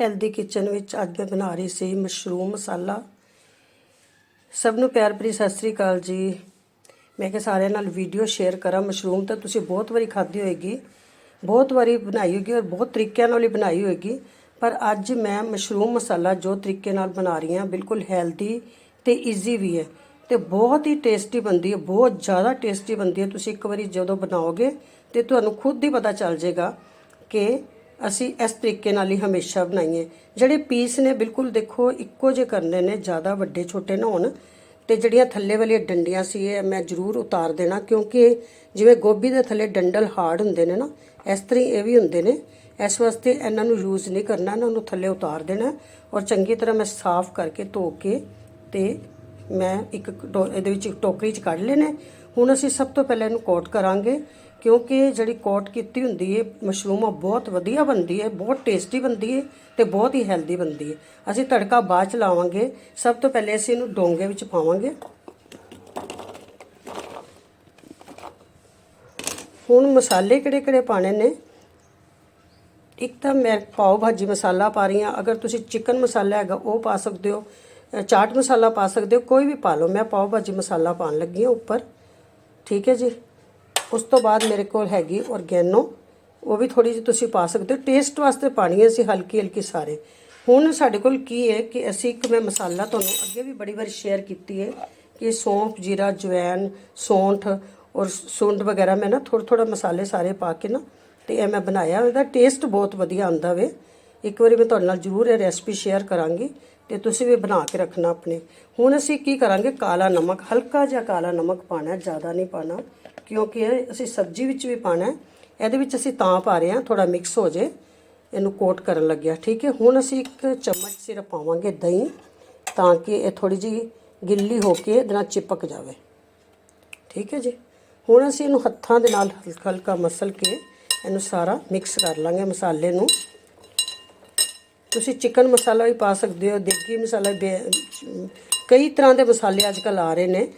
Healthy kitchen ਵਿੱਚ ਅੱਜ ਮੈਂ ਬਣਾ ਰਹੀ ਸੀ ਮਸ਼ਰੂਮ ਮਸਾਲਾ। ਸਭ ਨੂੰ ਪਿਆਰ ਭਰੀ ਸਤਿ ਸ੍ਰੀ ਅਕਾਲ ਜੀ। ਮੈਂ ਕਿ ਸਾਰਿਆਂ ਨਾਲ ਵੀਡੀਓ ਸ਼ੇਅਰ ਕਰਾਂ। ਮਸ਼ਰੂਮ ਤਾਂ ਤੁਸੀਂ ਬਹੁਤ ਵਾਰੀ ਖਾਧੀ ਹੋਏਗੀ, ਬਹੁਤ ਵਾਰੀ ਬਣਾਈ ਹੋਏਗੀ ਔਰ ਬਹੁਤ ਤਰੀਕਿਆਂ ਨਾਲ ਹੀ ਬਣਾਈ ਹੋਏਗੀ। ਪਰ ਅੱਜ ਮੈਂ ਮਸ਼ਰੂਮ ਮਸਾਲਾ ਜੋ ਤਰੀਕੇ ਨਾਲ ਬਣਾ ਰਹੀ ਹਾਂ, ਬਿਲਕੁਲ ਹੈਲਦੀ ਤੇ ਈਜ਼ੀ ਵੀ ਹੈ ਤੇ ਬਹੁਤ ਹੀ ਟੇਸਟੀ ਬਣਦੀ ਹੈ, ਬਹੁਤ ਜ਼ਿਆਦਾ ਟੇਸਟੀ ਬਣਦੀ ਹੈ। ਤੁਸੀਂ ਇੱਕ ਵਾਰੀ ਜਦੋਂ ਬਣਾਓਗੇ ਤੇ ਤੁਹਾਨੂੰ ਖੁਦ ਹੀ ਪਤਾ ਚੱਲ ਜਾਏਗਾ ਕਿ ਅਸੀਂ ਇਸ ਤਰੀਕੇ ਨਾਲ ਹੀ ਹਮੇਸ਼ਾ ਬਣਾਈਏ। ਜਿਹੜੇ ਪੀਸ ਨੇ, ਬਿਲਕੁਲ ਦੇਖੋ, ਇੱਕੋ ਜਿਹੇ ਕਰਨੇ ਨੇ, ਜ਼ਿਆਦਾ ਵੱਡੇ, ਛੋਟੇ ਨਾ ਹੋਣ। ਤੇ ਜਿਹੜੀਆਂ ਥੱਲੇ ਵਾਲੀਆਂ ਡੰਡੀਆਂ ਸੀ, ਇਹ ਮੈਂ ਜ਼ਰੂਰ ਉਤਾਰ ਦੇਣਾ, ਕਿਉਂਕਿ ਜਿਵੇਂ ਗੋਭੀ ਦੇ ਥੱਲੇ ਡੰਡਲ ਹਾਰਡ ਹੁੰਦੇ ਨੇ ਨਾ, ਇਸ ਤਰ੍ਹਾਂ ਹੀ ਇਹ ਵੀ ਹੁੰਦੇ ਨੇ। ਇਸ ਵਾਸਤੇ ਇਹਨਾਂ ਨੂੰ ਯੂਜ਼ ਨਹੀਂ ਕਰਨਾ, ਇਹਨਾਂ ਨੂੰ ਥੱਲੇ ਉਤਾਰ ਦੇਣਾ ਔਰ ਚੰਗੀ ਤਰ੍ਹਾਂ ਮੈਂ ਸਾਫ਼ ਕਰਕੇ ਧੋ ਕੇ ਤੇ ਮੈਂ ਇੱਕ ਟੋ- ਇਹਦੇ ਵਿੱਚ ਇੱਕ ਟੋਕਰੀ 'ਚ ਕੱਢ ਲੈਣੇ। ਹੁਣ ਅਸੀਂ ਸਭ ਤੋਂ ਪਹਿਲਾਂ ਇਹਨੂੰ ਕੋਟ ਕਰਾਂਗੇ। ਕਿਉਂਕਿ ਜਿਹੜੀ ਕੋਟ ਕੀਤੀ ਹੁੰਦੀ ਹੈ ਮਸ਼ਰੂਮ ਉਹ ਬਹੁਤ ਵਧੀਆ ਬਣਦੀ ਹੈ ਬਹੁਤ ਟੇਸਟੀ ਬਣਦੀ ਹੈ ਤੇ ਬਹੁਤ ਹੀ ਹੈਲਦੀ ਬਣਦੀ ਹੈ ਅਸੀਂ ਤੜਕਾ ਬਾਅਦ ਚ ਲਾਵਾਂਗੇ। ਸਭ ਤੋਂ ਪਹਿਲੇ ਅਸੀਂ ਇਹਨੂੰ ਡੋਂਗੇ ਵਿੱਚ ਪਾਵਾਂਗੇ। ਹੁਣ ਮਸਾਲੇ ਕਿਹੜੇ ਕਿਹੜੇ ਪਾਣੇ ਨੇ? ਇੱਕ ਤਾਂ ਮੈਂ ਪਾਓ ਭਾਜੀ ਮਸਾਲਾ ਪਾ ਰਹੀ ਹਾਂ। ਅਗਰ ਤੁਸੀਂ ਚਿਕਨ ਮਸਾਲਾ ਹੈਗਾ, ਉਹ ਪਾ ਸਕਦੇ ਹੋ। ਚਾਟ ਮਸਾਲਾ ਪਾ ਸਕਦੇ ਹੋ, ਕੋਈ ਵੀ ਪਾ ਲਓ। ਮੈਂ ਪਾਓ ਭਾਜੀ ਮਸਾਲਾ ਪਾਉਣ ਲੱਗੀ ਹਾਂ ਉੱਪਰ। ਠੀਕ ਹੈ ਜੀ? ਉਸ ਤੋਂ ਬਾਅਦ ਮੇਰੇ ਕੋਲ ਹੈਗੀ ਔਰਗੈਨੋ। ਉਹ ਵੀ ਥੋੜੀ ਜਿਹੀ ਤੁਸੀਂ ਪਾ ਸਕਦੇ ਹੋ। ਟੇਸਟ ਵਾਸਤੇ ਪਾਣੀ ਅਸੀਂ ਹਲਕੀ ਹਲਕੀ ਸਾਰੇ। ਹੁਣ ਸਾਡੇ ਕੋਲ ਕੀ ਹੈ ਕਿ ਅਸੀਂ ਇੱਕ ਮੈਂ ਮਸਾਲਾ ਤੁਹਾਨੂੰ ਅੱਗੇ ਵੀ ਬੜੀ ਵਾਰੀ ਸ਼ੇਅਰ ਕੀਤੀ ਹੈ ਕਿ ਸੌਂਫ, ਜੀਰਾ ਜਵੈਨ ਸੌਂਠ ਔਰ ਸੁੰਡ ਵਗੈਰਾ ਮੈਂ ਨਾ ਥੋੜਾ ਥੋੜਾ ਮਸਾਲੇ ਸਾਰੇ ਪਾ ਕੇ ਨਾ ਤੇ ਇਹ ਮੈਂ ਬਣਾਇਆ। ਇਹਦਾ ਟੇਸਟ ਬਹੁਤ ਵਧੀਆ ਆਉਂਦਾ ਵੇ। ਇੱਕ ਵਾਰੀ ਮੈਂ ਤੁਹਾਡੇ ਨਾਲ ਜ਼ਰੂਰ ਇਹ ਰੈਸਪੀ ਸ਼ੇਅਰ ਕਰਾਂਗੀ ਤੇ ਤੁਸੀਂ ਵੀ ਬਣਾ ਕੇ ਰੱਖਣਾ ਆਪਣੇ। ਹੁਣ ਅਸੀਂ ਕੀ ਕਰਾਂਗੇ? ਕਾਲਾ ਨਮਕ, ਹਲਕਾ ਜਿਹਾ ਕਾਲਾ ਨਮਕ ਪਾਣਾ ਜ਼ਿਆਦਾ ਨਹੀਂ ਪਾਣਾ ਕਿਉਂਕਿ ਇਹ ਅਸੀਂ ਸਬਜ਼ੀ ਵਿੱਚ ਵੀ ਪਾਣਾ ਇਹਦੇ ਵਿੱਚ ਅਸੀਂ ਤਾਂ ਪਾ ਰਹੇ ਹਾਂ ਥੋੜਾ ਮਿਕਸ ਹੋ ਜੇ। ਇਹਨੂੰ ਕੋਟ ਕਰਨ ਲੱਗਿਆ। ਠੀਕ ਹੈ, ਹੁਣ ਅਸੀਂ ਇੱਕ ਚਮਚ ਸਿਰਫ ਪਾਵਾਂਗੇ, ਦਹੀਂ, ਤਾਂ ਕਿ ਇਹ ਥੋੜੀ ਜਿਹੀ ਗਿੱਲੀ ਹੋ ਕੇ ਇਹਦੇ ਨਾਲ ਚਿਪਕ ਜਾਵੇ। ਠੀਕ ਹੈ ਜੀ। ਹੁਣ ਅਸੀਂ ਇਹਨੂੰ ਹੱਥਾਂ ਦੇ ਨਾਲ ਹਲਕਾ ਹਲਕਾ ਮਸਲ ਕੇ ਇਹਨੂੰ ਸਾਰਾ ਮਿਕਸ ਕਰ ਲਾਂਗੇ ਮਸਾਲੇ ਨੂੰ। ਤੁਸੀਂ ਚਿਕਨ ਮਸਾਲਾ ਵੀ ਪਾ ਸਕਦੇ ਹੋ, ਦੇਗੀ ਮਸਾਲਾ ਬੇ- ਕਈ ਤਰ੍ਹਾਂ ਦੇ ਮਸਾਲੇ ਅੱਜ ਕੱਲ ਆ ਰਹੇ ਨੇ।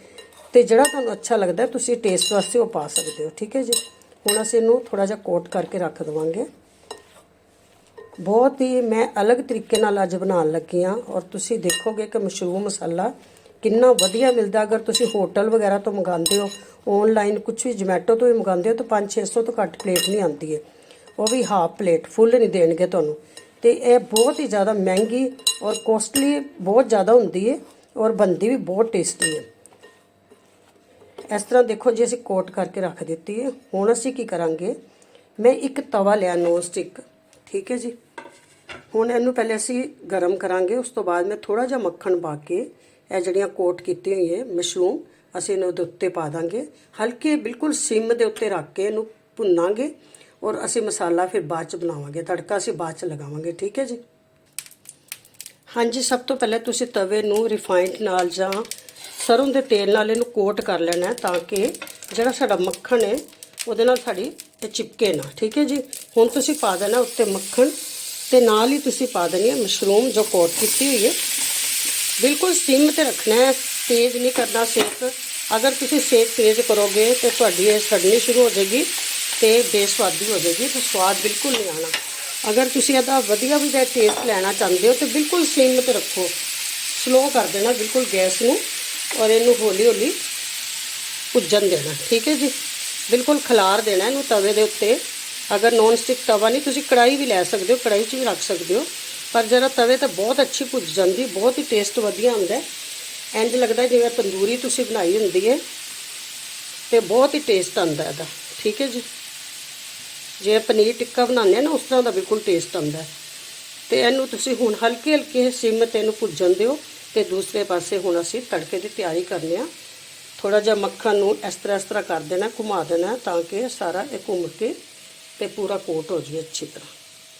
ਤੇ ਜਿਹੜਾ ਤੁਹਾਨੂੰ ਅੱਛਾ ਲੱਗਦਾ ਤੁਸੀਂ ਟੇਸਟ ਵਾਸਤੇ ਉਹ ਪਾ ਸਕਦੇ ਹੋ, ਠੀਕ ਹੈ ਜੀ? ਹੁਣ ਅਸੀਂ ਇਹਨੂੰ ਥੋੜਾ ਜਿਹਾ ਕੋਟ ਕਰਕੇ ਰੱਖ ਦਵਾਂਗੇ। ਬਹੁਤ ਹੀ ਮੈਂ ਅਲੱਗ ਤਰੀਕੇ ਨਾਲ ਅੱਜ ਬਣਾਉਣ ਲੱਗੀ ਹਾਂ ਔਰ ਤੁਸੀਂ ਦੇਖੋਗੇ ਕਿ ਮਸ਼ਰੂਮ ਮਸਾਲਾ ਕਿੰਨਾ ਵਧੀਆ ਮਿਲਦਾ। ਅਗਰ ਤੁਸੀਂ ਹੋਟਲ ਵਗੈਰਾ ਤੋਂ ਮੰਗਾਉਂਦੇ ਹੋ ਆਨਲਾਈਨ ਕੁਝ ਵੀ ਜੋਮੈਟੋ ਤੋਂ ਵੀ ਮੰਗਾਉਂਦੇ ਹੋ, ਤਾਂ 5-600 ਤੋਂ ਘੱਟ ਪਲੇਟ ਨਹੀਂ ਆਉਂਦੀ ਹੈ ਉਹ ਵੀ ਹਾਫ ਪਲੇਟ ਫੁੱਲ ਨਹੀਂ ਦੇਣਗੇ ਤੁਹਾਨੂੰ। ਤੇ ਇਹ ਬਹੁਤ ਹੀ ਜ਼ਿਆਦਾ ਮਹਿੰਗੀ ਔਰ ਕੋਸਟਲੀ ਬਹੁਤ ਜ਼ਿਆਦਾ ਹੁੰਦੀ ਹੈ ਔਰ ਬਣਦੀ ਵੀ ਬਹੁਤ ਟੇਸਟੀ ਹੈ। ਇਸ ਤਰ੍ਹਾਂ ਦੇਖੋ ਜੀ, ਅਸੀਂ ਕੋਟ ਕਰਕੇ ਰੱਖ ਦਿੱਤੀ ਹੈ। ਹੁਣ ਅਸੀਂ ਕੀ ਕਰਾਂਗੇ? ਮੈਂ ਇੱਕ ਤਵਾ ਲਿਆ, ਨੋਨ ਸਟਿਕ। ਠੀਕ ਹੈ ਜੀ? ਹੁਣ ਇਹਨੂੰ ਪਹਿਲੇ ਅਸੀਂ ਗਰਮ ਕਰਾਂਗੇ। ਉਸ ਤੋਂ ਬਾਅਦ ਮੈਂ ਥੋੜਾ ਜਿਹਾ ਮੱਖਣ ਪਾ ਕੇ ਇਹ ਜਿਹੜੀਆਂ ਕੋਟ ਕੀਤੀ ਹੋਈ ਹੈ ਮਸ਼ਰੂਮ, ਅਸੀਂ ਇਹਨੂੰ ਉਹਦੇ ਉੱਤੇ ਪਾ ਦਾਂਗੇ। ਹਲਕੇ ਬਿਲਕੁਲ ਸਿਮ ਦੇ ਉੱਤੇ ਰੱਖ ਕੇ ਇਹਨੂੰ ਭੁੰਨਾਂਗੇ ਔਰ ਅਸੀਂ ਮਸਾਲਾ ਫਿਰ ਬਾਅਦ ਚ ਬਣਾਵਾਂਗੇ। ਤੜਕਾ ਅਸੀਂ ਬਾਅਦ ਚ ਲਗਾਵਾਂਗੇ। ਠੀਕ ਹੈ ਜੀ? ਹਾਂਜੀ, ਸਭ ਤੋਂ ਪਹਿਲਾਂ ਤੁਸੀਂ ਤਵੇ ਨੂੰ ਰਿਫਾਈਨਡ ਨਾਲ ਜਾਂ ਸਰੋਂ ਦੇ ਤੇਲ ਨਾਲ ਇਹਨੂੰ ਕੋਟ ਕਰ ਲੈਣਾ ਤਾਂ ਕਿ ਜਿਹੜਾ ਸਾਡਾ ਮੱਖਣ ਹੈ, ਉਹਦੇ ਨਾਲ ਸਾਡੀ ਇਹ ਚਿਪਕੇ ਨਾ। ਠੀਕ ਹੈ ਜੀ? ਹੁਣ ਤੁਸੀਂ ਪਾ ਦੇਣਾ ਉੱਤੇ ਮੱਖਣ ਤੇ ਨਾਲ ਹੀ ਤੁਸੀਂ ਪਾ ਦੇਣੀ ਹੈ ਮਸ਼ਰੂਮ ਜੋ ਕੋਟ ਕੀਤੀ ਹੋਈ ਹੈ। ਬਿਲਕੁਲ ਸਿਮ ਤੇ ਰੱਖਣਾ ਹੈ, ਤੇਜ਼ ਨਹੀਂ ਕਰਨਾ ਸੇਕ ਅਗਰ ਤੁਸੀਂ ਸੇਕ ਤੇਜ਼ ਕਰੋਗੇ ਤੇ ਤੁਹਾਡੀ ਇਹ ਸੜਨੀ ਸ਼ੁਰੂ ਹੋ ਜਾਏਗੀ ਤੇ ਬੇਸਵਾਦੀ ਹੋ ਜਾਏਗੀ ਤੇ ਸਵਾਦ ਬਿਲਕੁਲ ਨਹੀਂ ਆਣਾ ਅਗਰ ਤੁਸੀਂ ਇਹਦਾ ਵਧੀਆ ਵੀ ਦਾ ਟੇਸਟ ਲੈਣਾ ਚਾਹੁੰਦੇ ਹੋ ਤੇ ਬਿਲਕੁਲ ਸਿਮ ਤੇ ਰੱਖੋ। ਸਲੋ ਕਰ ਦੇਣਾ ਬਿਲਕੁਲ ਗੈਸ ਨੂੰ। ਔਰ ਇਹਨੂੰ ਹੌਲੀ ਹੌਲੀ ਭੁੱਜਣ ਦੇਣਾ, ਠੀਕ ਹੈ ਜੀ? ਬਿਲਕੁਲ ਖਲਾਰ ਦੇਣਾ ਇਹਨੂੰ ਤਵੇ ਦੇ ਉੱਤੇ। ਅਗਰ ਨੌਨ ਸਟਿਕ ਤਵਾ ਨਹੀਂ, ਤੁਸੀਂ ਕੜਾਈ ਵੀ ਲੈ ਸਕਦੇ ਹੋ ਕੜਾਈ 'ਚ ਵੀ ਰੱਖ ਸਕਦੇ ਹੋ। ਪਰ ਜਰਾ ਤਵੇ ਤੇ ਬਹੁਤ ਅੱਛੀ ਭੁੱਜ ਜਾਂਦੀ, ਬਹੁਤ ਹੀ ਟੇਸਟ ਵਧੀਆ ਹੁੰਦਾ ਹੈ। ਇੰਜ ਲੱਗਦਾ ਜਿਵੇਂ ਤੰਦੂਰੀ ਤੁਸੀਂ ਬਣਾਈ ਹੁੰਦੀ ਹੈ ਤੇ ਬਹੁਤ ਹੀ ਟੇਸਟ ਆਉਂਦਾ ਇਹਦਾ, ਠੀਕ ਹੈ ਜੀ? ਜੇ ਪਨੀਰ ਟਿੱਕਾ ਬਣਾਉਂਦੇ ਆ ਨਾ, ਉਸ ਤਰ੍ਹਾਂ ਦਾ ਬਿਲਕੁਲ ਟੇਸਟ ਆਉਂਦਾ ਹੈ। ਤੇ ਇਹਨੂੰ ਤੁਸੀਂ ਹੁਣ ਹਲਕੇ ਹਲਕੇ ਸਿਮ ਤੇ ਇਹਨੂੰ ਭੁੱਜਣ ਦਿਓ। ਤੇ ਦੂਸਰੇ ਪਾਸੇ ਹੁਣ ਅਸੀਂ ਤੜਕੇ ਦੀ ਤਿਆਰੀ ਕਰਨੇ ਆ। ਥੋੜਾ ਜਿਹਾ ਮੱਖਣ ਨੂੰ ਇਸ ਤਰ੍ਹਾਂ ਇਸ ਤਰ੍ਹਾਂ ਕਰ ਦੇਣਾ, ਘੁਮਾ ਦੇਣਾ ਤਾਂ ਕਿ ਸਾਰਾ ਇਹ ਘੁੰਮ ਕੇ ਤੇ ਪੂਰਾ ਕੋਟ ਹੋ ਜਾਵੇ ਅੱਛੀ ਤਰ੍ਹਾਂ।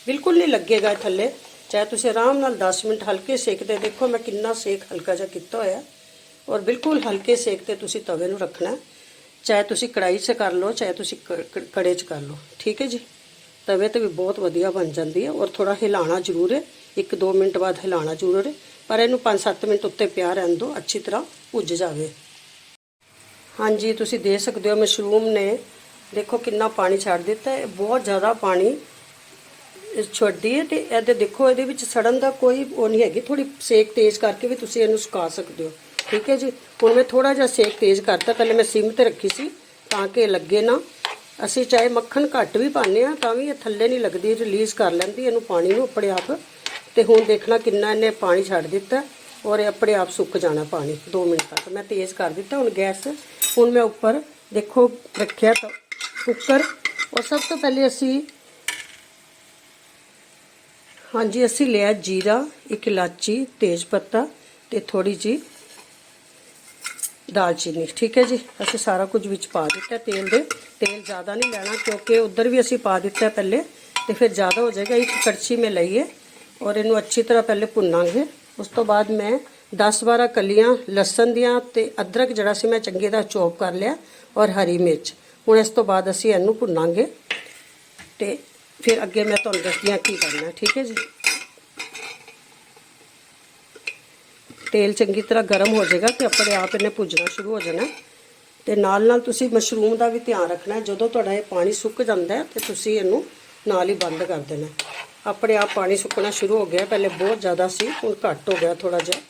ਬਿਲਕੁਲ ਨਹੀਂ ਲੱਗੇਗਾ ਇਹ ਥੱਲੇ। ਚਾਹੇ ਤੁਸੀਂ ਆਰਾਮ ਨਾਲ 10 ਮਿੰਟ ਹਲਕੇ ਸੇਕ ਤੇ ਦੇਖੋ ਮੈਂ ਕਿੰਨਾ ਸੇਕ ਹਲਕਾ ਜਿਹਾ ਕੀਤਾ ਹੋਇਆ। ਔਰ ਬਿਲਕੁਲ ਹਲਕੇ ਸੇਕ ਤੇ ਤੁਸੀਂ ਤਵੇ ਨੂੰ ਰੱਖਣਾ। ਚਾਹੇ ਤੁਸੀਂ ਕੜਾਈ 'ਚ ਕਰ ਲਓ, ਚਾਹੇ ਤੁਸੀਂ ਕ- ਕੜੇ 'ਚ ਕਰ ਲਓ। ਠੀਕ ਹੈ ਜੀ? ਤਵੇ ਤੇ ਵੀ ਬਹੁਤ ਵਧੀਆ ਬਣ ਜਾਂਦੀ ਹੈ। ਔਰ ਥੋੜਾ ਹਿਲਾਣਾ ਜ਼ਰੂਰ ਹੈ। 1-2 ਮਿੰਟ ਬਾਅਦ ਹਿਲਾਣਾ ਜ਼ਰੂਰ ਹੈ। ਪਰ ਇਹਨੂੰ 5-7 ਮਿੰਟ ਉੱਤੇ ਪਿਆ ਰਹਿਣ ਦਿਓ, ਅੱਛੀ ਤਰ੍ਹਾਂ ਭੁੱਜ ਜਾਵੇ। ਹਾਂਜੀ, ਤੁਸੀਂ ਦੇਖ ਸਕਦੇ ਹੋ ਮਸ਼ਰੂਮ ਨੇ। ਦੇਖੋ ਕਿੰਨਾ ਪਾਣੀ ਛੱਡ ਦਿੱਤਾ ਹੈ। ਬਹੁਤ ਜ਼ਿਆਦਾ ਪਾਣੀ ਛੱਡਦੀ ਹੈ ਤੇ ਇਹਦੇ ਦੇਖੋ, ਇਹਦੇ ਵਿੱਚ ਸੜਨ ਦਾ ਕੋਈ ਉਹ ਨਹੀਂ ਹੈਗੀ। ਥੋੜੀ ਸੇਕ ਤੇਜ਼ ਕਰਕੇ ਵੀ ਤੁਸੀਂ ਇਹਨੂੰ ਸੁਕਾ ਸਕਦੇ ਹੋ। ਠੀਕ ਹੈ ਜੀ? ਹੁਣ ਮੈਂ ਥੋੜਾ ਜਿਹਾ ਸੇਕ ਤੇਜ਼ ਕਰਤਾ। ਪਹਿਲੇ ਮੈਂ ਸਿਮ ਤੇ ਰੱਖੀ ਸੀ ਤਾਂ ਕਿ ਇਹ ਲੱਗੇ ਨਾ। ਅਸੀਂ ਚਾਹੇ ਮੱਖਣ ਘੱਟ ਵੀ ਪਾਉਂਦੇ ਆ ਤਾਂ ਵੀ ਇਹ ਥੱਲੇ ਨਹੀਂ ਲੱਗਦੀ ਰਿਲੀਜ਼ ਕਰ ਲੈਂਦੀ ਇਹਨੂੰ ਪਾਣੀ ਨੂੰ ਆਪਣੇ ਆਪ ਤੇ ਹੁਣ ਦੇਖਣਾ ਕਿੰਨਾ ਇਹਨੇ ਪਾਣੀ ਛੱਡ ਦਿੱਤਾ ਔਰ ਇਹ ਆਪਣੇ ਆਪ ਸੁੱਕ ਜਾਣਾ ਪਾਣੀ 2 ਮਿੰਟ ਤੱਕ। ਮੈਂ ਤੇਜ਼ ਕਰ ਦਿੱਤਾ, ਹੁਣ ਗੈਸ, ਹੁਣ ਮੈਂ ਉੱਪਰ ਦੇਖੋ ਰੱਖਿਆ ਕੁੱਕਰ। ਔਰ ਸਭ ਤੋਂ ਪਹਿਲੇ ਅਸੀਂ ਹਾਂਜੀ, ਅਸੀਂ ਲਿਆ ਜੀਰਾ, ਇੱਕ ਇਲਾਚੀ, ਤੇਜ ਪੱਤਾ ਤੇ ਥੋੜੀ ਜੀ ਦਾਲਚੀਨੀ, ਠੀਕ ਹੈ ਜੀ? ਅਸੀਂ ਸਾਰਾ ਕੁਝ ਵਿੱਚ ਪਾ ਦਿੱਤਾ ਤੇਲ ਦੇ। ਤੇਲ ਜ਼ਿਆਦਾ ਨਹੀਂ ਲੈਣਾ ਕਿਉਂਕਿ ਉਧਰ ਵੀ ਅਸੀਂ ਪਾ ਦਿੱਤਾ ਪਹਿਲੇ ਤੇ ਫਿਰ ਜ਼ਿਆਦਾ ਹੋ ਜਾਏਗਾ। ਇੱਕ ਕੜਛੀ ਮੇ ਲਈਏ ਔਰ ਇਹਨੂੰ ਅੱਛੀ ਤਰ੍ਹਾਂ ਪਹਿਲੇ ਭੁੰਨਾਂਗੇ। ਉਸ ਤੋਂ ਬਾਅਦ ਮੈਂ 10-12 ਕਲੀਆਂ ਲਸਣ ਦੀਆਂ ਤੇ ਅਦਰਕ ਜਿਹੜਾ ਸੀ ਮੈਂ ਚੰਗੀ ਤਰ੍ਹਾਂ ਚੌਪ ਕਰ ਲਿਆ ਔਰ ਹਰੀ ਮਿਰਚ। ਹੁਣ ਇਸ ਤੋਂ ਬਾਅਦ ਅਸੀਂ ਇਹਨੂੰ ਭੁੰਨਾਂਗੇ ਤੇ ਫਿਰ ਅੱਗੇ ਮੈਂ ਤੁਹਾਨੂੰ ਦੱਸਦੀ ਹਾਂ ਕੀ ਕਰਨਾ, ਠੀਕ ਹੈ ਜੀ? ਤੇਲ ਚੰਗੀ ਤਰ੍ਹਾਂ ਗਰਮ ਹੋ ਜਾਏਗਾ ਤੇ ਆਪਣੇ ਆਪ ਇਹਨੇ ਭੁੱਜਣਾ ਸ਼ੁਰੂ ਹੋ ਜਾਣਾ। ਤੇ ਨਾਲ ਨਾਲ ਤੁਸੀਂ ਮਸ਼ਰੂਮ ਦਾ ਵੀ ਧਿਆਨ ਰੱਖਣਾ, ਜਦੋਂ ਤੁਹਾਡਾ ਇਹ ਪਾਣੀ ਸੁੱਕ ਜਾਂਦਾ ਹੈ ਤੇ ਤੁਸੀਂ ਇਹਨੂੰ ਨਾਲ ਹੀ ਬੰਦ ਕਰ ਦੇਣਾ। ਆਪਣੇ ਆਪ ਪਾਣੀ ਸੁੱਕਣਾ ਸ਼ੁਰੂ ਹੋ ਗਿਆ। ਪਹਿਲੇ ਬਹੁਤ ਜ਼ਿਆਦਾ ਸੀ, ਹੁਣ ਘੱਟ ਹੋ ਗਿਆ ਥੋੜਾ ਜਿਹਾ।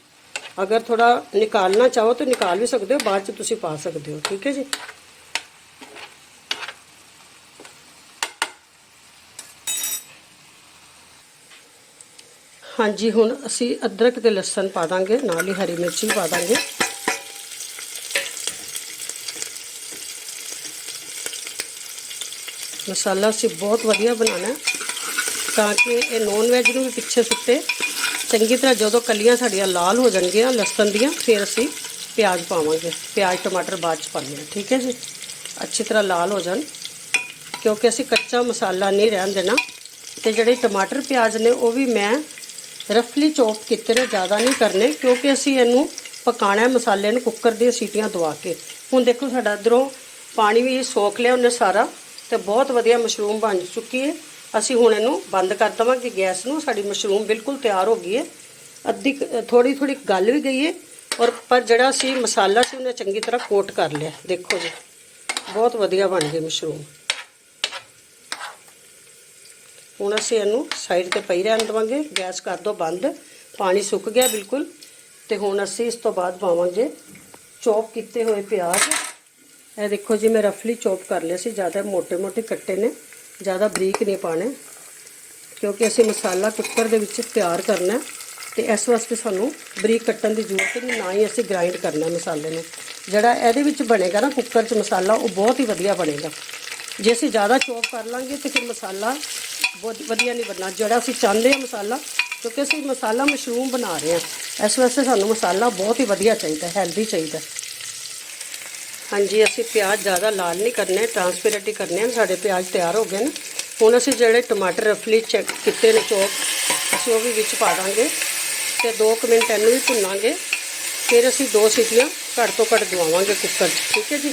ਅਗਰ ਥੋੜਾ ਨਿਕਾਲਣਾ ਚਾਹੋ ਤਾਂ ਨਿਕਾਲ ਵੀ ਸਕਦੇ ਹੋ, ਬਾਅਦ ਚ ਤੁਸੀਂ ਪਾ ਸਕਦੇ ਹੋ, ਠੀਕ ਹੈ ਜੀ? ਹਾਂਜੀ, ਹੁਣ ਅਸੀਂ ਅਦਰਕ ਤੇ ਲਸਣ ਪਾ ਦਾਂਗੇ, ਨਾਲ ਹੀ ਹਰੀ ਮਿਰਚੀ ਪਾ ਦਾਂਗੇ। ਮਸਾਲਾ ਅਸੀਂ ਬਹੁਤ ਵਧੀਆ ਬਣਾਉਣਾ ਹੈ। ਤਾਂ ਕਿ ਇਹ ਨੌਨ ਵੈਜ ਨੂੰ ਵੀ ਪਿੱਛੇ ਸੁੱਤੇ ਚੰਗੀ ਤਰ੍ਹਾਂ ਜਦੋਂ ਕਲੀਆਂ ਸਾਡੀਆਂ ਲਾਲ ਹੋ ਜਾਣਗੀਆਂ, ਲਸਣ ਦੀਆਂ, ਫਿਰ ਅਸੀਂ ਪਿਆਜ਼ ਪਾਵਾਂਗੇ। ਪਿਆਜ਼, ਟਮਾਟਰ ਬਾਅਦ ਚ ਪਾਉਂਦੇ ਹਾਂ, ਠੀਕ ਹੈ ਜੀ? ਅੱਛੀ ਤਰ੍ਹਾਂ ਲਾਲ ਹੋ ਜਾਣ, ਕਿਉਂਕਿ ਅਸੀਂ ਕੱਚਾ ਮਸਾਲਾ ਨਹੀਂ ਰਹਿਣ ਦੇਣਾ। ਤੇ ਜਿਹੜੇ ਟਮਾਟਰ, ਪਿਆਜ਼ ਨੇ, ਉਹ ਵੀ ਮੈਂ ਰਫਲੀ ਚੌਪ ਕੀਤੇ ਨੇ, ਜ਼ਿਆਦਾ ਨਹੀਂ ਕਰਨੇ, ਕਿਉਂਕਿ ਅਸੀਂ ਇਹਨੂੰ ਪਕਾਣਾ ਮਸਾਲੇ ਨੂੰ ਕੁੱਕਰ ਦੀਆਂ ਸੀਟੀਆਂ ਦਵਾ ਕੇ। ਹੁਣ ਦੇਖੋ ਸਾਡਾ ਇਧਰੋਂ ਪਾਣੀ ਵੀ ਸੋਖ ਲਿਆ ਉਹਨੇ ਸਾਰਾ, ਤੇ ਬਹੁਤ ਵਧੀਆ ਮਸ਼ਰੂਮ ਬਣ ਚੁੱਕੀ ਹੈ। ਅਸੀਂ ਹੁਣ ਇਹਨੂੰ ਬੰਦ ਕਰ ਦਵਾਂਗੇ, ਗੈਸ ਨੂੰ। ਸਾਡੀ ਮਸ਼ਰੂਮ ਬਿਲਕੁਲ ਤਿਆਰ ਹੋ ਗਈ ਹੈ। ਅੱਧੀ ਥੋੜੀ ਥੋੜੀ ਗੱਲ ਵੀ ਗਈ ਹੈ। ਔਰ, ਪਰ ਜਿਹੜਾ ਅਸੀਂ ਮਸਾਲਾ ਸੀ, ਉਹਨੇ ਚੰਗੀ ਤਰ੍ਹਾਂ ਕੋਟ ਕਰ ਲਿਆ। ਦੇਖੋ ਜੀ, ਬਹੁਤ ਵਧੀਆ ਬਣ ਗਈ ਮਸ਼ਰੂਮ। ਹੁਣ ਅਸੀਂ ਇਹਨੂੰ ਸਾਈਡ ਤੇ ਪਈ ਰਹਿਣ ਦਵਾਂਗੇ। ਗੈਸ ਕਰ ਦੋ ਬੰਦ। ਪਾਣੀ ਸੁੱਕ ਗਿਆ ਬਿਲਕੁਲ। ਤੇ ਹੁਣ ਅਸੀਂ ਇਸ ਤੋਂ ਬਾਅਦ ਪਾਵਾਂਗੇ ਚੌਪ ਕੀਤੇ ਹੋਏ ਪਿਆਜ਼। ਇਹ ਦੇਖੋ ਜੀ, ਮੈਂ ਰਫਲੀ ਚੌਪ ਕਰ ਲਿਆ ਸੀ। ਜ਼ਿਆਦਾ ਮੋٹے-ਮੋٹے ਕੱਟੇ ਨੇ। ਜ਼ਿਆਦਾ ਬਰੀਕ ਨਹੀਂ ਪਾਣੇ ਕਿਉਂਕਿ ਅਸੀਂ ਮਸਾਲਾ ਕੁੱਕਰ ਦੇ ਵਿੱਚ ਤਿਆਰ ਕਰਨਾ ਹੈ ਤੇ ਇਸ ਵਾਸਤੇ ਸਾਨੂੰ ਬਰੀਕ ਕੱਟਣ ਦੀ ਜ਼ਰੂਰਤ ਨਹੀਂ, ਨਾ ਹੀ ਅਸੀਂ ਗ੍ਰਾਈਂਡ ਕਰਨਾ ਮਸਾਲੇ ਨੂੰ। ਜਿਹੜਾ ਇਹਦੇ ਵਿੱਚ ਬਣੇਗਾ ਨਾ ਕੁੱਕਰ 'ਚ ਮਸਾਲਾ, ਉਹ ਬਹੁਤ ਹੀ ਵਧੀਆ ਬਣੇਗਾ। ਜੇ ਅਸੀਂ ਜ਼ਿਆਦਾ ਚੌਪ ਕਰ ਲਾਂਗੇ ਤੇ ਫਿਰ ਮਸਾਲਾ ਬਹੁਤ ਵਧੀਆ ਨਹੀਂ ਬਣਨਾ। ਜਿਹੜਾ ਅਸੀਂ ਚਾਹੁੰਦੇ ਹਾਂ ਮਸਾਲਾ, ਕਿਉਂਕਿ ਅਸੀਂ ਮਸਾਲਾ ਮਸ਼ਰੂਮ ਬਣਾ ਰਹੇ ਹਾਂ, ਇਸ ਵਾਸਤੇ ਸਾਨੂੰ ਮਸਾਲਾ ਬਹੁਤ ਹੀ ਵਧੀਆ ਚਾਹੀਦਾ, ਹੈਲਦੀ ਚਾਹੀਦਾ। ਹਾਂਜੀ, ਅਸੀਂ ਪਿਆਜ਼ ਜ਼ਿਆਦਾ ਲਾਲ ਨਹੀਂ ਕਰਨੇ ਟ੍ਰਾਂਸਪੇਰੈਂਟ ਹੀ ਕਰਨੇ ਆ, ਸਾਡੇ ਪਿਆਜ਼ ਤਿਆਰ ਹੋ ਗਏ ਨੇ। ਹੁਣ ਅਸੀਂ ਜਿਹੜੇ ਟਮਾਟਰ ਰਫਲੀ ਚੈੱਕ ਕੀਤੇ ਨੇ ਚੌਪ ਅਸੀਂ ਉਹ ਵੀ ਵਿੱਚ ਪਾ ਦਾਂਗੇ ਤੇ 2 ਮਿੰਟ ਇਹਨੂੰ ਵੀ ਭੁੰਨਾਂਗੇ। ਫਿਰ ਅਸੀਂ ਦੋ ਸੀਟੀਆਂ ਘੱਟ ਤੋਂ ਘੱਟ ਦਵਾਵਾਂਗੇ ਕੁੱਕਰ 'ਚ, ਠੀਕ ਹੈ ਜੀ?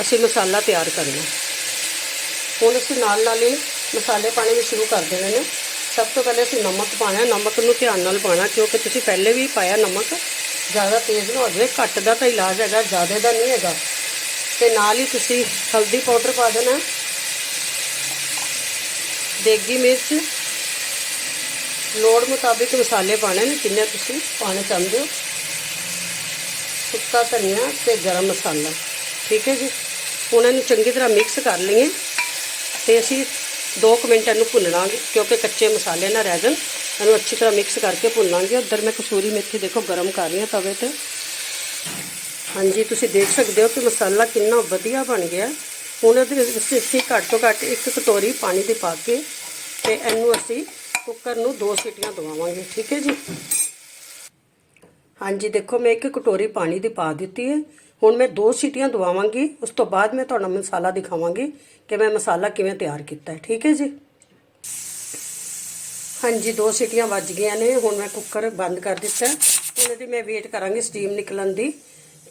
ਅਸੀਂ ਮਸਾਲਾ ਤਿਆਰ ਕਰਨਾ ਹੁਣ ਅਸੀਂ ਨਾਲ ਨਾਲ ਹੀ ਮਸਾਲੇ ਪਾਣੇ ਵੀ ਸ਼ੁਰੂ ਕਰ ਦੇਣੇ ਨੇ। ਸਭ ਤੋਂ ਪਹਿਲੇ ਅਸੀਂ ਨਮਕ ਪਾਣਾ ਨਮਕ ਨੂੰ ਧਿਆਨ ਨਾਲ ਪਾਣਾ, ਕਿਉਂਕਿ ਤੁਸੀਂ ਪਹਿਲੇ ਵੀ ਪਾਇਆ ਨਮਕ, ਜ਼ਿਆਦਾ ਤੇਜ਼ ਨਾ ਹੋ ਜਾਵੇ, ਘੱਟ ਦਾ ਤਾਂ ਇਲਾਜ ਹੈਗਾ, ਜ਼ਿਆਦਾ ਦਾ ਨਹੀਂ ਹੈਗਾ। ਤੇ ਨਾਲ ਹੀ ਤੁਸੀਂ ਹਲਦੀ ਪਾਊਡਰ ਪਾ ਦੇਣਾ। ਦੇਗੀ ਮਿਰਚ। ਲੋੜ ਮੁਤਾਬਿਕ ਮਸਾਲੇ ਪਾਣੇ ਨੇ, ਜਿੰਨੇ ਤੁਸੀਂ ਪਾਣੇ ਚਾਹੁੰਦੇ ਹੋ। ਸੁੱਕਾ ਧਨੀਆ ਤੇ ਗਰਮ ਮਸਾਲਾ। ਠੀਕ ਹੈ ਜੀ? ਹੁਣ ਇਹਨੂੰ ਚੰਗੀ ਤਰ੍ਹਾਂ ਮਿਕਸ ਕਰ ਲਈਏ ਤੇ ਅਸੀਂ 2 ਮਿੰਟ ਇਹਨੂੰ ਭੁੰਨ ਲਾਂਗੇ ਕਿਉਂਕਿ ਕੱਚੇ ਮਸਾਲੇ ਨਾ ਰਹਿ ਜਾਣ। ਇਹਨੂੰ ਅੱਛੀ ਤਰ੍ਹਾਂ ਮਿਕਸ ਕਰਕੇ ਭੁੰਨਾਂਗੇ। ਉੱਧਰ ਮੈਂ ਕਸੂਰੀ ਮੇਥੀ ਦੇਖੋ ਗਰਮ ਕਰ ਰਹੀ ਹਾਂ ਤਵੇ ਤੇ। ਹਾਂਜੀ, ਤੁਸੀਂ ਦੇਖ ਸਕਦੇ ਹੋ ਕਿ ਮਸਾਲਾ ਕਿੰਨਾ ਵਧੀਆ ਬਣ ਗਿਆ। ਹੁਣ ਇਹਦੇ ਵਿੱਚ ਅਸੀਂ ਘੱਟ ਤੋਂ ਘੱਟ ਇੱਕ ਕਟੋਰੀ ਪਾਣੀ ਦੀ ਪਾ ਕੇ ਤੇ ਇਹਨੂੰ ਅਸੀਂ ਕੁੱਕਰ ਨੂੰ ਦੋ ਸੀਟੀਆਂ ਦਵਾਵਾਂਗੇ, ਠੀਕ ਹੈ ਜੀ? ਹਾਂਜੀ, ਦੇਖੋ, ਮੈਂ ਇੱਕ ਕਟੋਰੀ ਪਾਣੀ ਦੀ ਪਾ ਦਿੱਤੀ ਹੈ। ਹੁਣ ਮੈਂ ਦੋ ਸੀਟੀਆਂ ਦਵਾਵਾਂਗੀ, ਉਸ ਤੋਂ ਬਾਅਦ ਮੈਂ ਤੁਹਾਨੂੰ ਮਸਾਲਾ ਦਿਖਾਵਾਂਗੀ ਕਿ ਮੈਂ ਮਸਾਲਾ ਕਿਵੇਂ ਤਿਆਰ ਕੀਤਾ ਹੈ, ਠੀਕ ਹੈ ਜੀ? ਹਾਂਜੀ, ਦੋ ਸੀਟੀਆਂ ਵੱਜ ਗਈਆਂ ਨੇ, ਹੁਣ ਮੈਂ ਕੁੱਕਰ ਬੰਦ ਕਰ ਦਿੱਤਾ ਹੁਣ ਇਹਦੀ ਮੈਂ ਵੇਟ ਕਰਾਂਗੀ ਸਟੀਮ ਨਿਕਲਣ ਦੀ।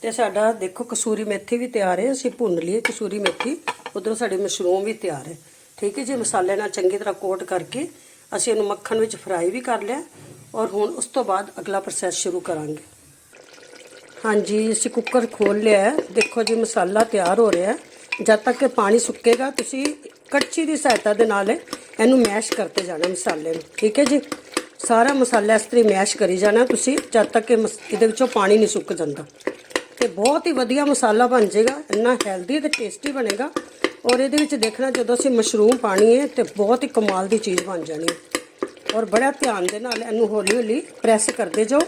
ਤੇ ਸਾਡਾ ਦੇਖੋ ਕਸੂਰੀ ਮੇਥੀ ਵੀ ਤਿਆਰ ਹੈ, ਅਸੀਂ ਭੁੰਨ ਲਈਏ ਕਸੂਰੀ ਮੇਥੀ, ਉਧਰੋਂ ਸਾਡੇ ਮਸ਼ਰੂਮ ਵੀ ਤਿਆਰ ਹੈ। ਠੀਕ ਹੈ ਜੀ, ਮਸਾਲੇ ਨਾਲ ਚੰਗੀ ਤਰ੍ਹਾਂ ਕੋਟ ਕਰਕੇ ਅਸੀਂ ਇਹਨੂੰ ਮੱਖਣ ਵਿੱਚ ਫਰਾਈ ਵੀ ਕਰ ਲਿਆ ਔਰ ਹੁਣ ਉਸ ਤੋਂ ਬਾਅਦ ਅਗਲਾ ਪ੍ਰੋਸੈਸ ਸ਼ੁਰੂ ਕਰਾਂਗੇ। ਹਾਂਜੀ, ਅਸੀਂ ਕੁੱਕਰ ਖੋਲ ਲਿਆ ਦੇਖੋ ਜੀ, ਮਸਾਲਾ ਤਿਆਰ ਹੋ ਰਿਹਾ ਜਦ ਤੱਕ ਕਿ ਪਾਣੀ ਸੁੱਕੇਗਾ, ਤੁਸੀਂ ਕੜਛੀ ਦੀ ਸਹਾਇਤਾ ਦੇ ਨਾਲ ਇਹਨੂੰ ਮੈਸ਼ ਕਰਦੇ ਜਾਣਾ ਮਸਾਲੇ ਨੂੰ। ਠੀਕ ਹੈ ਜੀ? ਸਾਰਾ ਮਸਾਲਾ ਇਸ ਤਰ੍ਹਾਂ ਮੈਸ਼ ਕਰੀ ਜਾਣਾ ਤੁਸੀਂ, ਜਦ ਤੱਕ ਕਿ ਮਸ- ਇਹਦੇ ਵਿੱਚੋਂ ਪਾਣੀ ਨਹੀਂ ਸੁੱਕ ਜਾਂਦਾ। ਤੇ ਬਹੁਤ ਹੀ ਵਧੀਆ ਮਸਾਲਾ ਬਣ ਜਾਏਗਾ, ਇੰਨਾ ਹੈਲਦੀ ਤੇ ਟੇਸਟੀ ਬਣੇਗਾ। ਔਰ ਇਹਦੇ ਵਿੱਚ ਦੇਖਣਾ ਜਦੋਂ ਅਸੀਂ ਮਸ਼ਰੂਮ ਪਾਣੀ ਹੈ ਤੇ ਬਹੁਤ ਹੀ ਕਮਾਲ ਦੀ ਚੀਜ਼ ਬਣ ਜਾਣੀ ਹੈ। ਔਰ ਬੜਾ ਧਿਆਨ ਦੇ ਨਾਲ ਇਹਨੂੰ ਹੌਲੀ ਹੌਲੀ ਪ੍ਰੈਸ ਕਰਦੇ ਜਾਓ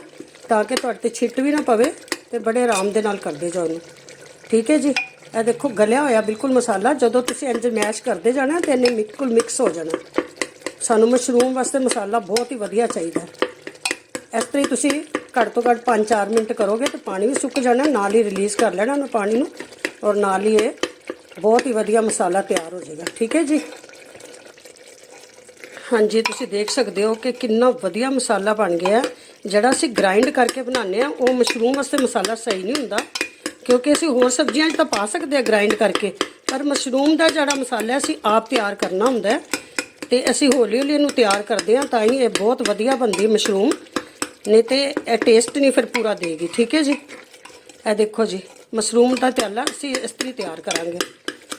ਤਾਂ ਕਿ ਤੁਹਾਡੇ ਤੇ ਛਿੱਟ ਵੀ ਨਾ ਪਵੇ ਤੇ ਬੜੇ ਆਰਾਮ ਦੇ ਨਾਲ ਕਰਦੇ ਜਾਓ ਇਹਨੂੰ। ਠੀਕ ਹੈ ਜੀ? ਇਹ ਦੇਖੋ ਗਲਿਆ ਹੋਇਆ ਬਿਲਕੁਲ ਮਸਾਲਾ, ਜਦੋਂ ਤੁਸੀਂ ਇੰਜ ਮੈਸ਼ ਕਰਦੇ ਜਾਣਾ ਤੇ ਇਹਨੇ ਬਿਲਕੁਲ ਮਿਕਸ ਹੋ ਜਾਣਾ। ਸਾਨੂੰ ਮਸ਼ਰੂਮ ਵਾਸਤੇ ਮਸਾਲਾ ਬਹੁਤ ਹੀ ਵਧੀਆ ਚਾਹੀਦਾ ਇਸ ਤਰ੍ਹਾਂ ਹੀ ਤੁਸੀਂ ਘੱਟ ਤੋਂ ਘੱਟ 5-4 ਮਿੰਟ ਕਰੋਗੇ ਤਾਂ ਪਾਣੀ ਵੀ ਸੁੱਕ ਜਾਣਾ, ਨਾਲ ਹੀ ਰਿਲੀਜ਼ ਕਰ ਲੈਣਾ ਉਹਨੂੰ ਪਾਣੀ ਨੂੰ ਔਰ ਨਾਲ ਹੀ ਇਹ ਬਹੁਤ ਹੀ ਵਧੀਆ ਮਸਾਲਾ ਤਿਆਰ ਹੋ ਜਾਏਗਾ। ਠੀਕ ਹੈ ਜੀ? ਹਾਂਜੀ, ਤੁਸੀਂ ਦੇਖ ਸਕਦੇ ਹੋ ਕਿ ਕਿੰਨਾ ਵਧੀਆ ਮਸਾਲਾ ਬਣ ਗਿਆ। ਜਿਹੜਾ ਅਸੀਂ ਗ੍ਰਾਈਂਡ ਕਰਕੇ ਬਣਾਉਂਦੇ ਆ ਉਹ ਮਸ਼ਰੂਮ ਵਾਸਤੇ ਮਸਾਲਾ ਸਹੀ ਨਹੀਂ ਹੁੰਦਾ। ਕਿਉਂਕਿ ਅਸੀਂ ਹੋਰ ਸਬਜ਼ੀਆਂ 'ਚ ਤਾਂ ਪਾ ਸਕਦੇ ਆ ਗ੍ਰਾਈਂਡ ਕਰਕੇ। ਪਰ ਮਸ਼ਰੂਮ ਦਾ ਜਿਹੜਾ ਮਸਾਲਾ ਅਸੀਂ ਆਪ ਤਿਆਰ ਕਰਨਾ ਹੁੰਦਾ ਹੈ ਤੇ ਅਸੀਂ ਹੌਲੀ ਹੌਲੀ ਇਹਨੂੰ ਤਿਆਰ ਕਰਦੇ ਆ ਤਾਂ ਹੀ ਇਹ ਬਹੁਤ ਵਧੀਆ ਬਣਦੀ ਮਸ਼ਰੂਮ ਨਹੀਂ ਤੇ ਇਹ ਟੇਸਟ ਨਹੀਂ ਫਿਰ ਪੂਰਾ ਦੇਗੀ, ਠੀਕ ਹੈ ਜੀ? ਇਹ ਦੇਖੋ ਜੀ, ਮਸ਼ਰੂਮ ਦਾ ਤਿਆਲਾ ਅਸੀਂ ਇਸ ਤਰੀ ਤਿਆਰ ਕਰਾਂਗੇ।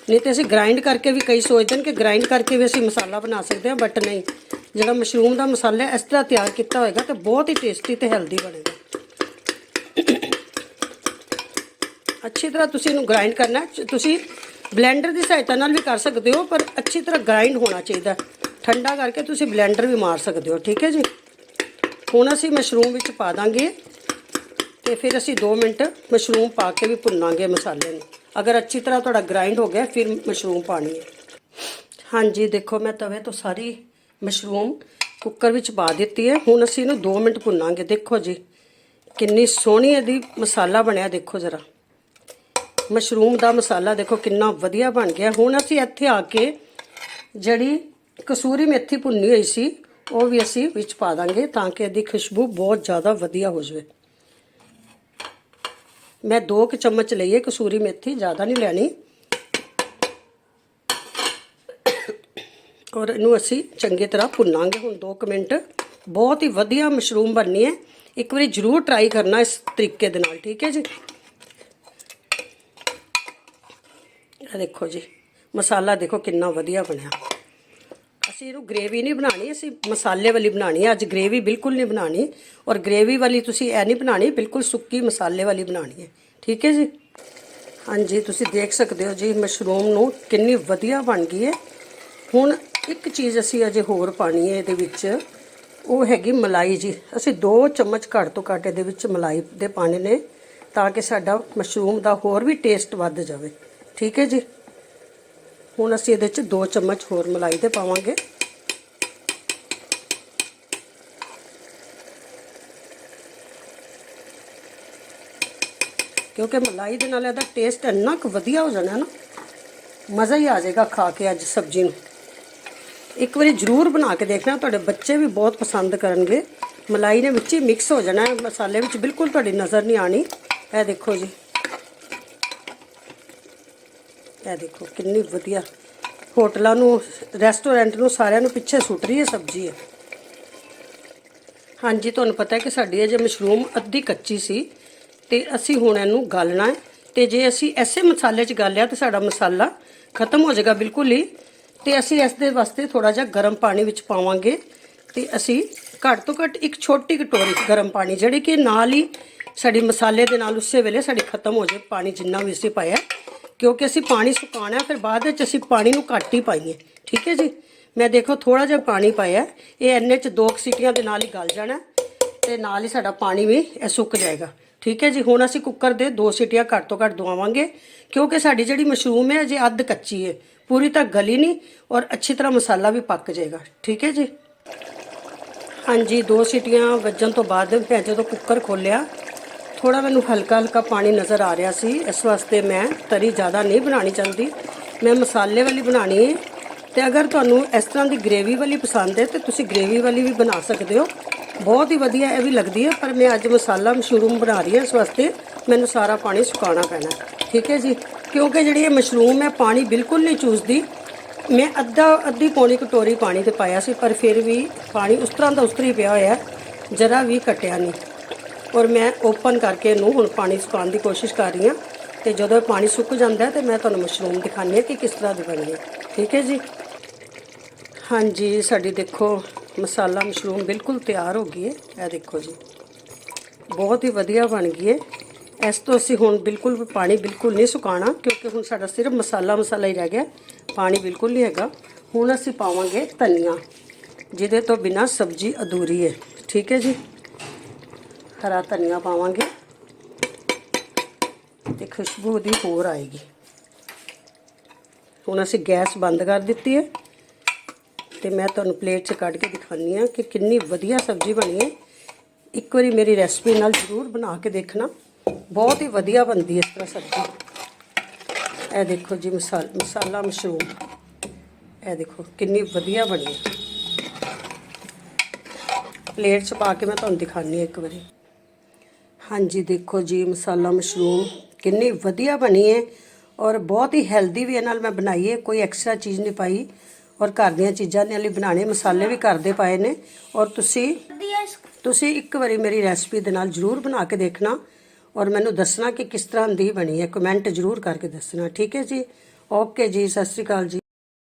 ਨਹੀਂ ਤੇ ਅਸੀਂ ਗ੍ਰਾਈਂਡ ਕਰਕੇ ਵੀ ਕਈ ਸੋਚਦੇ ਨੇ ਕਿ ਗ੍ਰਾਈਂਡ ਕਰਕੇ ਵੀ ਅਸੀਂ ਮਸਾਲਾ ਬਣਾ ਸਕਦੇ ਹਾਂ ਬਟ ਨਹੀਂ। ਜਿਹੜਾ ਮਸ਼ਰੂਮ ਦਾ ਮਸਾਲਾ ਇਸ ਤਰ੍ਹਾਂ ਤਿਆਰ ਕੀਤਾ ਹੋਏਗਾ ਤੇ ਬਹੁਤ ਹੀ ਟੇਸਟੀ ਤੇ ਹੈਲਦੀ ਬਣੇਗਾ। ਅੱਛੀ ਤਰ੍ਹਾਂ ਤੁਸੀਂ ਇਹਨੂੰ ਗ੍ਰਾਈਂਡ ਕਰਨਾ ਤੁਸੀਂ ਬਲੈਂਡਰ ਦੀ ਸਹਾਇਤਾ ਨਾਲ ਵੀ ਕਰ ਸਕਦੇ ਹੋ, ਪਰ ਅੱਛੀ ਤਰ੍ਹਾਂ ਗ੍ਰਾਈਂਡ ਹੋਣਾ ਚਾਹੀਦਾ ਠੰਡਾ ਕਰਕੇ ਤੁਸੀਂ ਬਲੈਂਡਰ ਵੀ ਮਾਰ ਸਕਦੇ ਹੋ, ਠੀਕ ਹੈ ਜੀ? ਹੁਣ ਅਸੀਂ ਮਸ਼ਰੂਮ ਵਿੱਚ ਪਾ ਦਾਂਗੇ ਤੇ ਫਿਰ ਅਸੀਂ 2 ਮਿੰਟ ਮਸ਼ਰੂਮ ਪਾ ਕੇ ਵੀ ਭੁੰਨਾਂਗੇ ਮਸਾਲੇ ਨੂੰ। ਅਗਰ ਅੱਛੀ ਤਰ੍ਹਾਂ ਤੁਹਾਡਾ ਗ੍ਰਾਈਂਡ ਹੋ ਗਿਆ, ਫਿਰ ਮਸ਼ਰੂਮ ਪਾਣੀ ਹੈ। ਹਾਂਜੀ, ਦੇਖੋ ਮੈਂ ਤਵੇ ਤੋਂ ਸਾਰੀ ਮਸ਼ਰੂਮ ਕੁੱਕਰ ਵਿੱਚ ਪਾ ਦਿੱਤੀ ਹੈ। ਹੁਣ ਅਸੀਂ ਇਹਨੂੰ 2 ਮਿੰਟ ਭੁੰਨਾਂਗੇ। ਦੇਖੋ ਜੀ, ਕਿੰਨੀ ਸੋਹਣੀ ਇਹਦੀ ਮਸਾਲਾ ਬਣਿਆ, ਦੇਖੋ ਜ਼ਰਾ। ਮਸ਼ਰੂਮ ਦਾ ਮਸਾਲਾ ਦੇਖੋ ਕਿੰਨਾ ਵਧੀਆ ਬਣ ਗਿਆ। ਹੁਣ ਅਸੀਂ ਇੱਥੇ ਆ ਕੇ ਜਿਹੜੀ ਕਸੂਰੀ ਮੇਥੀ ਭੁੰਨੀ ਹੋਈ ਸੀ ਉਹ ਵੀ ਅਸੀਂ ਵਿੱਚ ਪਾ ਦਾਂਗੇ ਤਾਂ ਕਿ ਇਹਦੀ ਖੁਸ਼ਬੂ ਬਹੁਤ ਜ਼ਿਆਦਾ ਵਧੀਆ ਹੋ ਜਾਵੇ। ਮੈਂ 2 ਕੁ ਚਮਚ ਲਈਏ ਕਸੂਰੀ ਮੇਥੀ, ਜ਼ਿਆਦਾ ਨਹੀਂ ਲੈਣੀ। ਔਰ ਇਹਨੂੰ ਅਸੀਂ ਚੰਗੀ ਤਰ੍ਹਾਂ ਭੁੰਨਾਂਗੇ। ਹੁਣ 2 ਮਿੰਟ। ਬਹੁਤ ਹੀ ਵਧੀਆ ਮਸ਼ਰੂਮ ਬਣਨੀ ਹੈ। ਇੱਕ ਵਾਰੀ ਜ਼ਰੂਰ ਟਰਾਈ ਕਰਨਾ ਇਸ ਤਰੀਕੇ ਦੇ ਨਾਲ, ਠੀਕ ਹੈ ਜੀ? ਇਹ ਦੇਖੋ ਜੀ, ਮਸਾਲਾ ਦੇਖੋ ਕਿੰਨਾ ਵਧੀਆ ਬਣਿਆ। ਅਸੀਂ ਇਹਨੂੰ ਗ੍ਰੇਵੀ ਨਹੀਂ ਬਣਾਣੀ ਅਸੀਂ ਮਸਾਲੇ ਵਾਲੀ ਬਣਾਣੀ ਹੈ ਅੱਜ ਗ੍ਰੇਵੀ ਬਿਲਕੁਲ ਨਹੀਂ ਬਣਾਣੀ ਔਰ ਗ੍ਰੇਵੀ ਵਾਲੀ ਤੁਸੀਂ ਐ ਨਹੀਂ ਬਣਾਣੀ ਬਿਲਕੁਲ ਸੁੱਕੀ ਮਸਾਲੇ ਵਾਲੀ ਬਣਾਣੀ ਹੈ। ਠੀਕ ਹੈ ਜੀ? ਹਾਂਜੀ, ਤੁਸੀਂ ਦੇਖ ਸਕਦੇ ਹੋ ਜੀ ਮਸ਼ਰੂਮ ਨੂੰ ਕਿੰਨੀ ਵਧੀਆ ਬਣ ਗਈ ਹੈ। ਹੁਣ ਇੱਕ ਚੀਜ਼ ਅਸੀਂ ਅਜੇ ਹੋਰ ਪਾਣੀ ਹੈ ਇਹਦੇ ਵਿੱਚ, ਉਹ ਹੈਗੀ ਮਲਾਈ ਜੀ। ਅਸੀਂ 2 ਚਮਚ ਘੱਟ ਤੋਂ ਘੱਟ ਇਹਦੇ ਵਿੱਚ ਮਲਾਈ ਦੇ ਪਾਣੇ ਨੇ ਤਾਂ ਕਿ ਸਾਡਾ ਮਸ਼ਰੂਮ ਦਾ ਹੋਰ ਵੀ ਟੇਸਟ ਵੱਧ ਜਾਵੇ। ਠੀਕ ਹੈ ਜੀ? ਹੁਣ ਅਸੀਂ ਇਹਦੇ ਵਿੱਚ 2 ਚਮਚ ਹੋਰ ਮਲਾਈ ਦੇ ਪਾਵਾਂਗੇ। ਕਿਉਂਕਿ ਮਲਾਈ ਦੇ ਨਾਲ ਇਹਦਾ ਟੇਸਟ ਇੰਨਾ ਕੁ ਵਧੀਆ ਹੋ ਜਾਣਾ ਨਾ ਮਜ਼ਾ ਹੀ ਆ ਜਾਏਗਾ ਖਾ ਕੇ ਅੱਜ ਸਬਜ਼ੀ ਨੂੰ। ਇੱਕ ਵਾਰੀ ਜ਼ਰੂਰ ਬਣਾ ਕੇ ਦੇਖਣਾ ਤੁਹਾਡੇ ਬੱਚੇ ਵੀ ਬਹੁਤ ਪਸੰਦ ਕਰਨਗੇ। ਮਲਾਈ ਨੇ ਵਿੱਚ ਹੀ ਮਿਕਸ ਹੋ ਜਾਣਾ ਹੈ, ਮਸਾਲੇ ਵਿੱਚ ਬਿਲਕੁਲ ਤੁਹਾਡੀ ਨਜ਼ਰ ਨਹੀਂ ਆਣੀ ਇਹ ਦੇਖੋ ਜੀ। ਇਹ ਦੇਖੋ ਕਿੰਨੀ ਵਧੀਆ। ਹੋਟਲਾਂ ਨੂੰ ਰੈਸਟੋਰੈਂਟ ਨੂੰ ਸਾਰਿਆਂ ਨੂੰ ਪਿੱਛੇ ਸੁੱਟ ਰਹੀ ਹੈ ਸਬਜ਼ੀ ਹੈ ਹਾਂਜੀ ਤੁਹਾਨੂੰ ਪਤਾ ਹੈ ਕਿ ਸਾਡੀ ਅਜੇ ਮਸ਼ਰੂਮ ਅੱਧੀ ਕੱਚੀ ਸੀ ਤੇ ਅਸੀਂ ਹੁਣ ਇਹਨੂੰ ਗਾਲਣਾ ਹੈ। ਤੇ ਜੇ ਅਸੀਂ ਐਸੇ ਮਸਾਲੇ 'ਚ ਗਾਲਿਆ ਤੇ ਸਾਡਾ ਮਸਾਲਾ ਖਤਮ ਹੋ ਜਾਏਗਾ ਬਿਲਕੁਲ ਹੀ। ਤੇ ਅਸੀਂ ਇਸ ਦੇ ਵਾਸਤੇ ਥੋੜਾ ਜਿਹਾ ਗਰਮ ਪਾਣੀ ਵਿੱਚ ਪਾਵਾਂਗੇ। ਤੇ ਅਸੀਂ ਘੱਟ ਤੋਂ ਘੱਟ ਇੱਕ ਛੋਟੀ ਕਟੋਰੀ ਗਰਮ ਪਾਣੀ, ਜਿਹੜੇ ਕਿ ਨਾਲ ਹੀ ਸਾਡੀ ਮਸਾਲੇ ਦੇ ਨਾਲ ਉਸੇ ਵੇਲੇ ਸਾਡੀ ਖਤਮ ਹੋ ਜਾਏ ਪਾਣੀ ਜਿੰਨਾ ਵੀ ਅਸੀਂ ਪਾਇਆ। ਕਿਉਂਕਿ ਅਸੀਂ ਪਾਣੀ ਸੁਕਾਉਣਾ ਫਿਰ ਬਾਅਦ ਵਿੱਚ ਅਸੀਂ ਪਾਣੀ ਨੂੰ ਘੱਟ ਹੀ ਪਾਈਏ। ਠੀਕ ਹੈ ਜੀ? ਮੈਂ ਦੇਖੋ ਥੋੜਾ ਜਿਹਾ ਪਾਣੀ ਪਾਇਆ ਇਹ ਐਨੇ ਚ ਦੋ ਕੁ ਸੀਟੀਆਂ ਦੇ ਨਾਲ ਹੀ ਗਲ ਜਾਣਾ ਤੇ ਨਾਲ ਹੀ ਸਾਡਾ ਪਾਣੀ ਵੀ ਇਹ ਸੁੱਕ ਜਾਏਗਾ। ਠੀਕ ਹੈ ਜੀ, ਹੁਣ ਅਸੀਂ ਕੁੱਕਰ ਦੇ ਦੋ ਸੀਟੀਆਂ ਘੱਟ ਤੋਂ ਘੱਟ ਦਵਾਵਾਂਗੇ, ਕਿਉਂਕਿ ਸਾਡੀ ਜਿਹੜੀ ਮਸ਼ਰੂਮ ਹੈ ਜੇ ਅੱਧ ਕੱਚੀ ਹੈ, ਪੂਰੀ ਤਾਂ ਗਲੀ ਨਹੀਂ ਔਰ ਅੱਛੀ ਤਰ੍ਹਾਂ ਮਸਾਲਾ ਵੀ ਪੱਕ ਜਾਏਗਾ, ਠੀਕ ਹੈ ਜੀ। ਹਾਂਜੀ, ਦੋ ਸੀਟੀਆਂ ਵੱਜਣ ਤੋਂ ਬਾਅਦ ਮੈਂ ਜਦੋਂ ਕੁੱਕਰ ਖੋਲ੍ਹਿਆ ਥੋੜਾ ਮੈਨੂੰ ਹਲਕਾ ਹਲਕਾ ਪਾਣੀ ਨਜ਼ਰ ਆ ਰਿਹਾ ਸੀ, ਇਸ ਵਾਸਤੇ ਮੈਂ ਤਰੀ ਜ਼ਿਆਦਾ ਨਹੀਂ ਬਣਾਉਣੀ ਚਾਹੁੰਦੀ, ਮੈਂ ਮਸਾਲੇ ਵਾਲੀ ਬਣਾਉਣੀ ਹੈ, ਤੇ ਅਗਰ ਤੁਹਾਨੂੰ ਇਸ ਤਰ੍ਹਾਂ ਦੀ ਗ੍ਰੇਵੀ ਵਾਲੀ ਪਸੰਦ ਹੈ, ਤੇ ਤੁਸੀਂ ਗ੍ਰੇਵੀ ਵਾਲੀ ਵੀ ਬਣਾ ਸਕਦੇ ਹੋ ਬਹੁਤ ਹੀ ਵਧੀਆ ਇਹ ਵੀ ਲੱਗਦੀ ਹੈ ਪਰ ਮੈਂ ਅੱਜ ਮਸਾਲਾ ਮਸ਼ਰੂਮ ਬਣਾ ਰਹੀ ਹਾਂ ਇਸ ਵਾਸਤੇ। ਮੈਨੂੰ ਸਾਰਾ ਪਾਣੀ ਸੁਕਾਉਣਾ ਪੈਣਾ। ਠੀਕ ਹੈ ਜੀ? ਕਿਉਂਕਿ ਜਿਹੜੀ ਇਹ ਮਸ਼ਰੂਮ ਹੈ ਪਾਣੀ ਬਿਲਕੁਲ ਨਹੀਂ ਚੂਸਦੀ। ਮੈਂ ਅੱਧਾ, ਅੱਧੀ ਪੌਣੀ ਕਟੋਰੀ ਪਾਣੀ ਤੇ ਪਾਇਆ ਸੀ, ਪਰ ਫਿਰ ਵੀ ਪਾਣੀ ਉਸ ਤਰ੍ਹਾਂ ਦਾ ਉਸ ਤਰ੍ਹਾਂ ਹੀ ਪਿਆ ਹੋਇਆ, ਜਰਾ ਵੀ ਘਟਿਆ ਨਹੀਂ। ਔਰ ਮੈਂ ਓਪਨ ਕਰਕੇ ਇਹਨੂੰ ਹੁਣ ਪਾਣੀ ਸੁਕਾਉਣ ਦੀ ਕੋਸ਼ਿਸ਼ ਕਰ ਰਹੀ ਹਾਂ। ਤੇ ਜਦੋਂ ਇਹ ਪਾਣੀ ਸੁੱਕ ਜਾਂਦਾ ਹੈ ਤੇ ਮੈਂ ਤੁਹਾਨੂੰ ਮਸ਼ਰੂਮ ਦਿਖਾਉਂਦੀ ਹਾਂ ਕਿ ਕਿਸ ਤਰ੍ਹਾਂ ਦੀ ਬਣੀ। ਹੈ ਠੀਕ ਹੈ ਜੀ? ਹਾਂਜੀ, ਸਾਡੀ ਦੇਖੋ ਮਸਾਲਾ ਮਸ਼ਰੂਮ ਬਿਲਕੁਲ ਤਿਆਰ ਹੋ ਗਈ ਹੈ। ਇਹ ਦੇਖੋ ਜੀ। ਬਹੁਤ ਹੀ ਵਧੀਆ ਬਣ ਗਈ ਹੈ। ਇਸ ਤੋਂ ਅਸੀਂ ਹੁਣ ਬਿਲਕੁਲ ਵੀ ਪਾਣੀ ਬਿਲਕੁਲ ਨਹੀਂ ਸੁਕਾਉਣਾ, ਕਿਉਂਕਿ ਹੁਣ ਸਾਡਾ ਸਿਰਫ ਮਸਾਲਾ ਮਸਾਲਾ ਹੀ ਰਹਿ ਗਿਆ। ਪਾਣੀ ਬਿਲਕੁਲ ਨਹੀਂ ਹੈਗਾ। ਹੁਣ ਅਸੀਂ ਪਾਵਾਂਗੇ ਧਨੀਆ, ਜਿਹਦੇ ਤੋਂ ਬਿਨਾ ਸਬਜ਼ੀ ਅਧੂਰੀ ਹੈ। ਠੀਕ ਹੈ ਜੀ। ਹਰਾ ਧਨੀਆ ਪਾਵਾਂਗੇ। ਤੇ ਖੁਸ਼ਬੂ ਦੀ ਹੋਰ ਆਏਗੀ। ਹੁਣ ਅਸੀਂ ਗੈਸ ਬੰਦ ਕਰ ਦਿੱਤੀ ਹੈ। ਤੇ ਮੈਂ ਤੁਹਾਨੂੰ ਪਲੇਟ 'ਚ ਕੱਢ ਕੇ ਦਿਖਾਉਂਦੀ ਹਾਂ ਕਿ ਕਿੰਨੀ ਵਧੀਆ ਸਬਜ਼ੀ ਬਣੀ ਹੈ। ਇੱਕ ਵਾਰੀ ਮੇਰੀ ਰੈਸਪੀ ਨਾਲ ਜ਼ਰੂਰ ਬਣਾ ਕੇ ਦੇਖਣਾ। ਬਹੁਤ ਹੀ ਵਧੀਆ ਬਣਦੀ ਹੈ ਇਸ ਤਰ੍ਹਾਂ ਸਬਜ਼ੀ। ਇਹ ਦੇਖੋ ਜੀ ਮਸਾਲਾ ਮਸਾਲਾ ਮਸ਼ਰੂਮ। ਇਹ ਦੇਖੋ ਕਿੰਨੀ ਵਧੀਆ ਬਣੀ ਹੈ। ਪਲੇਟ 'ਚ ਪਾ ਕੇ ਮੈਂ ਤੁਹਾਨੂੰ ਦਿਖਾਉਂਦੀ ਹਾਂ ਇੱਕ ਵਾਰੀ। ਹਾਂਜੀ, ਦੇਖੋ ਜੀ ਮਸਾਲਾ ਮਸ਼ਰੂਮ ਕਿੰਨੀ ਵਧੀਆ ਬਣੀ ਹੈ ਔਰ ਬਹੁਤ ਹੀ ਹੈਲਦੀ ਵੀ ਇਹ ਨਾਲ ਮੈਂ ਬਣਾਈ ਹੈ, ਕੋਈ ਐਕਸਟਰਾ ਚੀਜ਼ ਨਹੀਂ ਪਾਈ। ਔਰ ਘਰ ਦੀਆਂ ਚੀਜ਼ਾਂ ਦੇ ਲਈ ਬਣਾਣੇ ਮਸਾਲੇ ਵੀ ਘਰ ਦੇ ਪਾਏ ਨੇ। ਔਰ ਤੁਸੀਂ ਤੁਸੀਂ ਇੱਕ ਵਾਰੀ ਮੇਰੀ ਰੈਸਪੀ ਦੇ ਨਾਲ ਜਰੂਰ ਬਣਾ ਕੇ ਦੇਖਣਾ ਔਰ ਮੈਨੂੰ ਦੱਸਣਾ ਕਿ ਕਿਸ ਤਰ੍ਹਾਂ ਦੀ ਬਣੀ ਹੈ। ਕਮੈਂਟ ਜਰੂਰ ਕਰਕੇ ਦੱਸਣਾ। ਠੀਕ ਹੈ ਜੀ? ਓਕੇ ਜੀ, ਸਤਿ ਸ਼੍ਰੀ ਅਕਾਲ ਜੀ।